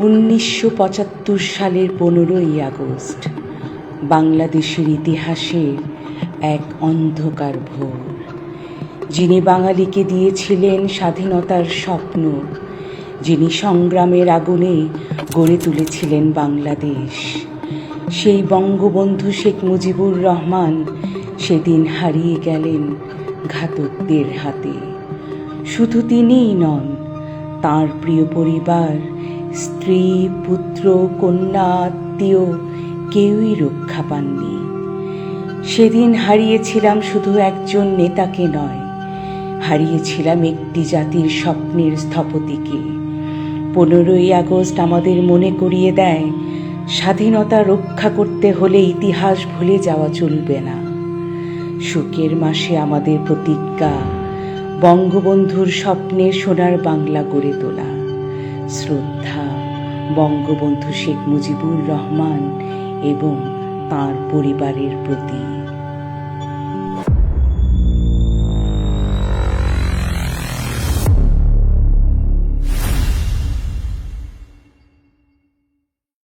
উনিশশো পঁচাত্তর সালের পনেরোই আগস্ট, বাংলাদেশের ইতিহাসে এক অন্ধকার ভোর। যিনি বাঙালিকে দিয়েছিলেন স্বাধীনতার স্বপ্ন, যিনি সংগ্রামের আগুনে গড়ে তুলেছিলেন বাংলাদেশ, সেই বঙ্গবন্ধু শেখ মুজিবুর রহমান সেদিন হারিয়ে গেলেন ঘাতকদের হাতে। শুধু তিনিই নন, তার প্রিয় পরিবার, স্ত্রী, পুত্র, কন্যা, আত্মীয়, কেউই রক্ষা পাননি। সেদিন হারিয়েছিলাম শুধু একজন নেতাকে নয়, হারিয়েছিলাম একটি জাতির স্বপ্নের স্থপতিকে। পনেরোই আগস্ট আমাদের মনে করিয়ে দেয়, স্বাধীনতা রক্ষা করতে হলে ইতিহাস ভুলে যাওয়া চলবে না। শোকের মাসে আমাদের প্রতিজ্ঞা। বঙ্গবন্ধুর স্বপ্নে সোনার বাংলা গড়ে তোলা। শ্রদ্ধা বঙ্গবন্ধু শেখ মুজিবুর রহমান এবং তার পরিবারের প্রতি।